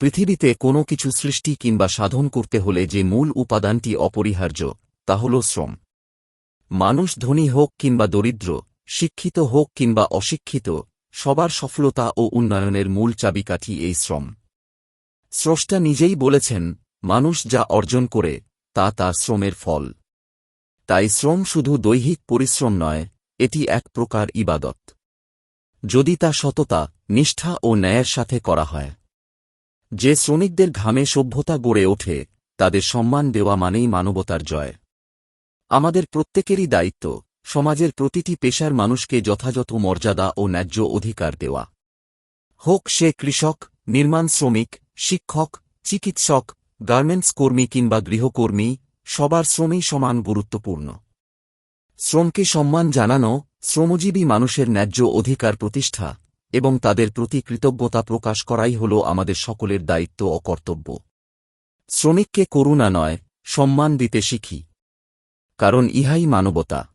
পৃথিবীতে কোনো কিছু সৃষ্টি কিংবা সাধন করতে হলে যে মূল উপাদানটি অপরিহার্য, তা হল শ্রম। মানুষ ধনী হোক কিংবা দরিদ্র, শিক্ষিত হোক কিংবা অশিক্ষিত, সবার সফলতা ও উন্নয়নের মূল চাবিকাঠি এই শ্রম। স্রষ্টা নিজেই বলেছেন, মানুষ যা অর্জন করে, তা তার শ্রমের ফল। তাই শ্রম শুধু দৈহিক পরিশ্রম নয়, এটি এক প্রকার ইবাদত। যদি তা সততা, নিষ্ঠা ও ন্যায়ের সাথে করা হয় যে শ্রমিকদের ঘামে সভ্যতা গড়ে ওঠে, তাদের সম্মান দেওয়া মানেই মানবতার জয়। আমাদের প্রত্যেকেরই দায়িত্ব, সমাজের প্রতিটি পেশার মানুষকে যথাযথ মর্যাদা ও ন্যায্য অধিকার দেওয়া। হোক সে কৃষক, নির্মাণ শ্রমিক, শিক্ষক, চিকিৎসক, গার্মেন্টস কর্মী কিংবা গৃহকর্মী, সবার শ্রমেই সমান গুরুত্বপূর্ণ। শ্রমকে সম্মান জানানো শ্রমজীবী মানুষের ন্যায্য অধিকার প্রতিষ্ঠা। এবং তাদের প্রতি কৃতজ্ঞতা প্রকাশ করাই হল আমাদের সকলের দায়িত্ব ও কর্তব্য। শ্রমিককে করুণা নয়, সম্মান দিতে শিখি। কারণ ইহাই মানবতা।